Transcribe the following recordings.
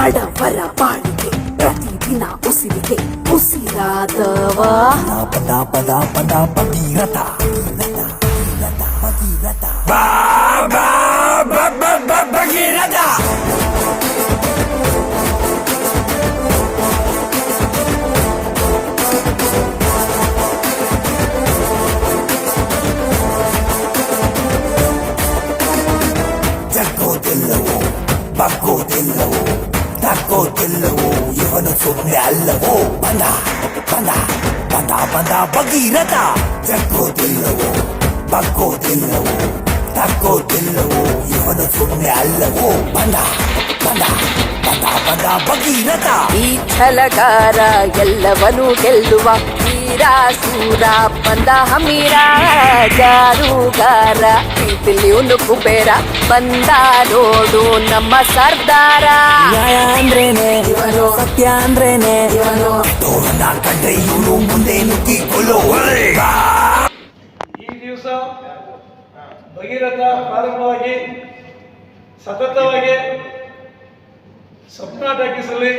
ಬಡವರ ಬಾಳಿಗೆ ಪ್ರತಿದಿನ ಉಸಿರಿಗೆ ಉಸಿರಾದವ ಪದ ಪದ ಪದ ಭಗೀರಥ ಭಗೀರಥ ಭಗೀರಥ ಜಗ್ಗೋದಿಲ್ಲವೋ ಬಗ್ಗೋದಿಲ್ಲವೋ ತಗ್ಗೋದಿಲ್ಲವೋ ಇವನು ಸುಮ್ಮನೆ ಅಲ್ಲವೋ ಬಂದ ಬಂದ ಬಂದ ಬಂದ ಭಗೀರಥ ಜಗ್ಗೋದಿಲ್ಲವೋ ಬಗ್ಗೋದಿಲ್ಲವೋ ತಗ್ಗೋದಿಲ್ಲವೋ ಇವನು ಸುಮ್ಮನೆ ಅಲ್ಲವೋ ಬಂದ ಬಂದ ಬಂದ ಬಂದ ಭಗೀರಥ ಈ ಛಲಗಾರ ಎಲ್ಲವನು ಗೆಲ್ಲುವ ವೀರ ಸೂರ ಬಂದ ಹಮೀರ ಜಾರುಗಾರ ಪ್ರೀತಿಲಿಯುನು ಕುಬೇರ ಬಂದ ನೋಡು ನಮ್ಮ ಸರ್ದಾರ. ನ್ಯಾಯ ಅಂದ್ರೇನೆ ಇವನು ಸತ್ಯ ಅಂದ್ರೇನೆ. ಇವನು ತೋರಣ ಕಂಡ್ರೆ ಇವನು ಮುಂದೆ ನುಗ್ಗಿಕೊಳ್ಳೋ ಈ ದಿವಸ ಭಗೀರಥ ಪ್ರಾರಂಭವಾಗಿ ಸತತವಾಗಿ ಸ್ವಪ್ನ ಟಾಕೀಸಲ್ಲಿ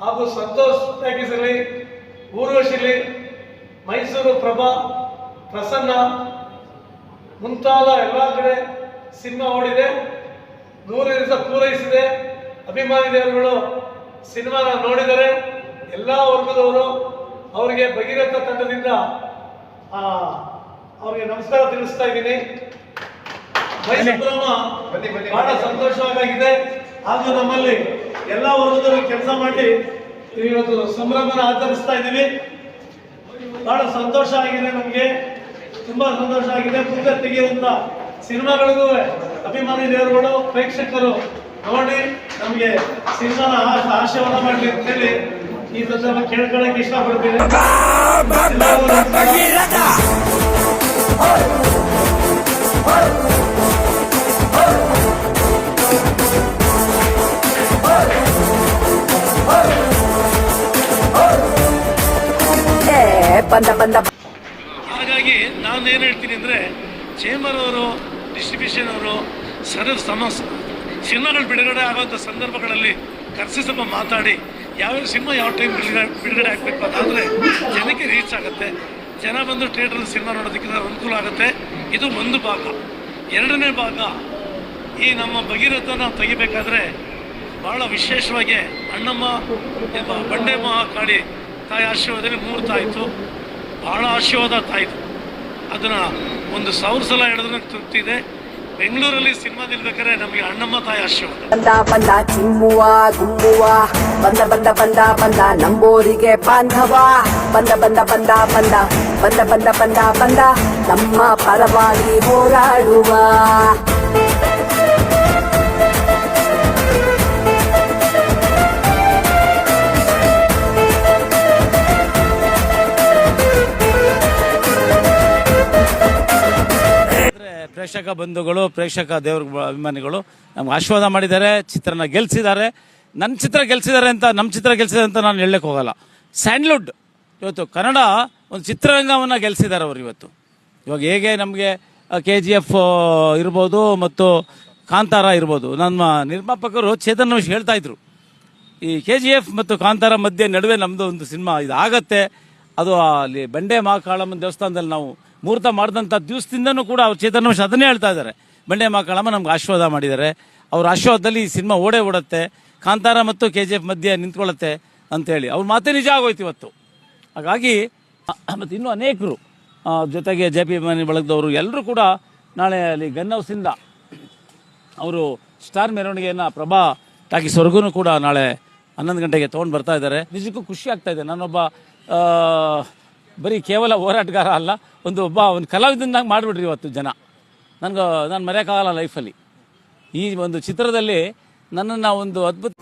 ಹಾಗೂ ಸಂತೋಷ್ ಟಾಕೀಸಲ್ಲಿ ಊರ್ವಶಿಲಿ ಮೈಸೂರು ಪ್ರಭಾ ಪ್ರಸನ್ನ ಮುಂತಾದ ಎಲ್ಲ ಕಡೆ ಸಿನಿಮಾ ಓಡಿದೆ. ನೂರು ದಿವಸ ಪೂರೈಸಿದೆ. ಅಭಿಮಾನಿ ದೇವರುಗಳು ಸಿನಿಮಾನ ನೋಡಿದರೆ ಎಲ್ಲ ವರ್ಗದವರು ಅವರಿಗೆ ಭಗೀರಥ ತಂಡದಿಂದ ಅವರಿಗೆ ಅವ್ರಿಗೆ ನಮಸ್ಕಾರ ತಿಳಿಸ್ತಾ ಇದ್ದೀನಿ. ಬಹಳ ಸಂತೋಷವಾಗಿದೆ. ಹಾಗೂ ನಮ್ಮಲ್ಲಿ ಎಲ್ಲ ವರ್ಗದವರು ಕೆಲಸ ಮಾಡಿ ಇವತ್ತು ಸಂಭ್ರಮನ ಆಚರಿಸ್ತಾ ಇದ್ದೀವಿ. ಬಹಳ ಸಂತೋಷ ಆಗಿದೆ ನಮಗೆ. ತುಂಬಾ ಸಂತೋಷ ಆಗಿದೆ. ಮುಂದೆ ತೆಗೆಯುವಂತ ಸಿನಿಮಾಗಳಿಗೂ ಅಭಿಮಾನಿ ದೇವರುಗಳು, ಪ್ರೇಕ್ಷಕರು ನೋಡಿ ನಮಗೆ ಸಿನಿಮಾನ ಆಶೀರ್ವಾದ ಮಾಡಲಿ ಅಂತ ಹೇಳಿ ಈ ಸಂದರ್ಭ ಕೇಳ್ಕೊಳ್ಳಕ್ಕೆ ಇಷ್ಟಪಡ್ತೀನಿ. ಬಂದ ಬಂದ. ಹಾಗಾಗಿ ನಾನು ಏನು ಹೇಳ್ತೀನಿ ಅಂದರೆ ಚೇಂಬರ್ ಅವರು, ಡಿಸ್ಟ್ರಿಬ್ಯೂಷನ್ ಅವರು ಸರ್ ಸಮಸ್ ಸಿನಿಮಾಗಳು ಬಿಡುಗಡೆ ಆಗುವಂಥ ಸಂದರ್ಭಗಳಲ್ಲಿ ಕರೆಸಿ ಸ್ವಲ್ಪ ಮಾತಾಡಿ ಯಾವ್ಯಾವ ಸಿನಿಮಾ ಯಾವ ಟೈಮ್ ಬಿಡುಗಡೆ ಬಿಡುಗಡೆ ಆಗಬೇಕು ಅದಾದರೆ ಜನಕ್ಕೆ ರೀಚ್ ಆಗುತ್ತೆ. ಜನ ಬಂದು ಥಿಯೇಟ್ರಲ್ಲಿ ಸಿನಿಮಾ ನೋಡೋದಕ್ಕೆ ಅನುಕೂಲ ಆಗುತ್ತೆ. ಇದು ಒಂದು ಭಾಗ. ಎರಡನೇ ಭಾಗ, ಈ ನಮ್ಮ ಭಗೀರಥ ನಾವು ತೆಗಿಬೇಕಾದ್ರೆ ಭಾಳ ವಿಶೇಷವಾಗಿ ಅಣ್ಣಮ್ಮ ಎಂಬ ಬಂಡೆ ಮಹಾಕಾಳಿ ತಾಯಿ ಆಶೀರ್ವಾದದಲ್ಲಿ ತಾಯಿ ಆಯಿತು ಭಾಳ ಆಶೀರ್ವಾದ ತಾಯಿತು ಅದನ್ನು ಒಂದು ಸಾವಿರ ಸಲ ಹೇಳಿದ್ರೆ ನಂಗೆ ತೃಪ್ತಿ ಇದೆ ಬೆಂಗಳೂರಲ್ಲಿ ಸಿನಿಮಾ ನಿಲ್ಬೇಕಾದ್ರೆ ನಮಗೆ ಅಣ್ಣಮ್ಮ ತಾಯಿ ಆಶೀರ್ವಾದ ಬಂದ ಬಂದ ಚಿಮ್ಮುವ ಗುಮ್ಮುವ ಬಂದ ಬಂದ ಬಂದ ಬಂದ ನಂಬೋರಿಗೆ ಬಾಂಧವ ಬಂದ ಬಂದ ಬಂದ ಬಂದ ಬಂದ ಬಂದ ಬಂದ ಬಂದ ನಮ್ಮ ಪರವಾಗಿ ಹೋರಾಡುವ ಪ್ರೇಕ್ಷಕ ಬಂಧುಗಳು, ಪ್ರೇಕ್ಷಕ ದೇವ್ರ ಅಭಿಮಾನಿಗಳು ನಮ್ಗೆ ಆಶೀರ್ವಾದ ಮಾಡಿದ್ದಾರೆ, ಚಿತ್ರನ ಗೆಲ್ಸಿದ್ದಾರೆ. ನನ್ನ ಚಿತ್ರ ಗೆಲ್ಸಿದ್ದಾರೆ ಅಂತ ನಮ್ಮ ಚಿತ್ರ ಗೆಲ್ಸಿದ್ದಾರೆ ಅಂತ ನಾನು ಹೇಳಕ್ ಹೋಗಲ್ಲ. ಸ್ಯಾಂಡ್ಲ್ವುಡ್ ಇವತ್ತು ಕನ್ನಡ ಒಂದು ಚಿತ್ರರಂಗವನ್ನು ಗೆಲ್ಸಿದ್ದಾರೆ ಅವರು ಇವತ್ತು. ಇವಾಗ ಹೇಗೆ ನಮಗೆ ಕೆ ಜಿ ಎಫ್ ಇರ್ಬೋದು ಮತ್ತು ಕಾಂತಾರ ಇರ್ಬೋದು. ನಮ್ಮ ನಿರ್ಮಾಪಕರು ಚೇತನ್ ವಿಷಯ ಹೇಳ್ತಾ ಇದ್ರು. ಈ ಕೆ ಜಿ ಎಫ್ ಮತ್ತು ಕಾಂತಾರ ಮಧ್ಯೆ ನಡುವೆ ನಮ್ಮದು ಒಂದು ಸಿನಿಮಾ ಇದು ಅದು ಅಲ್ಲಿ ಬಂಡೆ ಮಹಾಕಾಳಮ್ಮನ ದೇವಸ್ಥಾನದಲ್ಲಿ ನಾವು ಮುಹೂರ್ತ ಮಾಡಿದಂಥ ದಿವಸದಿಂದನೂ ಕೂಡ ಅವ್ರು ಚೇತನವಂಶ ಅದನ್ನೇ ಹೇಳ್ತಾ ಇದ್ದಾರೆ. ಬಂಡೆ ಮಾಕಳಮ್ಮ ನಮ್ಗೆ ಆಶೀರ್ವಾದ ಮಾಡಿದ್ದಾರೆ. ಅವ್ರ ಆಶೀರ್ವಾದದಲ್ಲಿ ಈ ಸಿನಿಮಾ ಓಡೇ ಓಡುತ್ತೆ. ಕಾಂತಾರ ಮತ್ತು ಕೆ ಜಿ ಎಫ್ ಮಧ್ಯೆ ನಿಂತ್ಕೊಳ್ಳುತ್ತೆ ಅಂತೇಳಿ. ಅವ್ರ ಮಾತೇ ನಿಜ ಆಗೋಯ್ತು ಇವತ್ತು. ಹಾಗಾಗಿ, ಮತ್ತು ಇನ್ನೂ ಅನೇಕರು ಜೊತೆಗೆ ಜೆ ಪಿ ಮನೆ ಬಳಗದವರು ಎಲ್ಲರೂ ಕೂಡ ನಾಳೆ ಅಲ್ಲಿ ಗನ್ ಹೌಸಿಂದ ಅವರು ಸ್ಟಾರ್ ಮೆರವಣಿಗೆಯನ್ನು ಪ್ರಭಾ ಟಾಕೀಸ್ವರೆಗೂ ಕೂಡ ನಾಳೆ ಹನ್ನೊಂದು ಗಂಟೆಗೆ ತೊಗೊಂಡು ಬರ್ತಾ ಇದ್ದಾರೆ. ನಿಜಕ್ಕೂ ಖುಷಿ ಆಗ್ತಾ ಇದೆ. ನಾನೊಬ್ಬ ಬರೀ ಕೇವಲ ಹೋರಾಟಗಾರ ಅಲ್ಲ, ಒಂದು ಒಬ್ಬ ಒಂದು ಕಲಾವಿದನಾಗಿ ಮಾಡಿಬಿಡ್ರಿ ಇವತ್ತು ಜನ. ನನಗೆ, ನಾನು ಮರೆಯೋಕ್ಕಾಗಲ್ಲ ಲೈಫಲ್ಲಿ ಈ ಒಂದು ಚಿತ್ರದಲ್ಲಿ ನನ್ನನ್ನು ಒಂದು ಅದ್ಭುತ